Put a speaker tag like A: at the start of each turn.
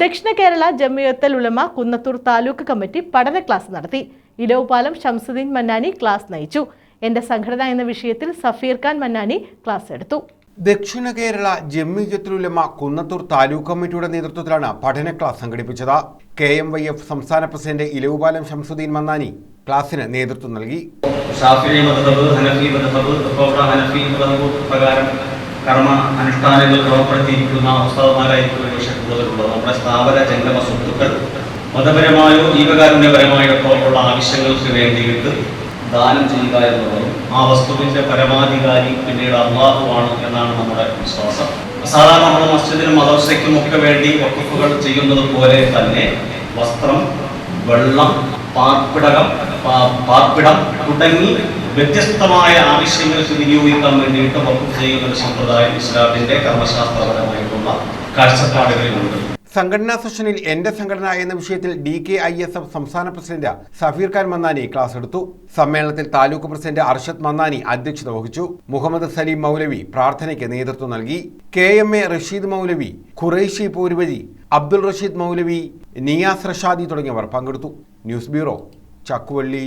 A: ദക്ഷിണ കേരള ജമിയത്തൽ ഉലമ കുന്നത്തൂർ താലൂക്ക് കമ്മിറ്റി പഠന ക്ലാസ് നടത്തി. ഇലവുപാലം ഷംസുദ്ദീൻ മന്നാനി ക്ലാസ് നയിച്ചു. എന്റെ സംഘടന എന്ന വിഷയത്തിൽ സഫീർ ഖാൻ മന്നാനി ക്ലാസ് എടുത്തു.
B: ദക്ഷിണ കേരള ജമ്മിയത്തുലുലമ കുന്നത്തൂർ താലൂക്ക് കമ്മിറ്റിയുടെ നേതൃത്വത്തിലാണ് പഠന ക്ലാസ് സംഘടിപ്പിച്ചത്. കെ എം വൈ എഫ് സംസ്ഥാന പ്രസിഡന്റ് ഇലവുപാലം ഷംസുദ്ദീൻ മന്നാനി ക്ലാസ്സിന് നേതൃത്വം നൽകി.
C: ഷാഫി മതബ് ഹനഫി മതബ് ഹനഫി പ്രകാരം കർമ്മ അനുഷ്ഠാനങ്ങൾ ക്രമപ്പെടുത്തിയിരിക്കുന്ന ഉസ്താദന്മാരായിരിക്കും ഒരുപക്ഷെ കൂടുതലുള്ളത് നമ്മുടെ സ്ഥാപന ജംഗമ സ്വത്തുക്കൾ മതപരമായോ ജീവകാരുണ്യപരമായോ ഉള്ള ആവശ്യങ്ങൾക്ക് വേണ്ടിയിട്ട് ദാനം ചെയ്യുക എന്നുള്ളതും ആ വസ്തുവിന്റെ പരമാധികാരി പിന്നീട് അള്ളാഹുവാണ് എന്നാണ് നമ്മുടെ വിശ്വാസം. സാധാരണ നമ്മുടെ മസ്ജിദിനും മദർസയ്ക്കും ഒക്കെ വേണ്ടി വക്കുഫുകൾ ചെയ്യുന്നത് പോലെ തന്നെ വസ്ത്രം വെള്ളം പാർപ്പിടകം പാർപ്പിടം തുടങ്ങി വ്യത്യസ്തമായ ആവശ്യങ്ങൾക്ക് വിനിയോഗിക്കാൻ വേണ്ടിയിട്ട് വകുപ്പ് ചെയ്യുന്ന ഒരു സമ്പ്രദായം ഇസ്ലാമിന്റെ കർമ്മശാസ്ത്രപരമായിട്ടുള്ള കാഴ്ചപ്പാടുകളിലുണ്ട്.
B: സംഘടനാ സെഷനിൽ എന്റെ സംഘടന എന്ന വിഷയത്തിൽ D K I S F സംസ്ഥാന പ്രസിഡന്റ് സഫീർ ഖാൻ മന്നാനി ക്ലാസ് എടുത്തു. സമ്മേളനത്തിൽ താലൂക്ക് പ്രസിഡന്റ് അർഷദ് മന്നാനി അധ്യക്ഷത വഹിച്ചു. മുഹമ്മദ് സലീം മൗലവി പ്രാർത്ഥനയ്ക്ക് നേതൃത്വം നൽകി. K M A Rasheed Maulavi Khuraishi പൂർവജി Abdul Rasheed Maulavi Niyas Rashadi തുടങ്ങിയവർ പങ്കെടുത്തു. News bureau Chakkuvalli.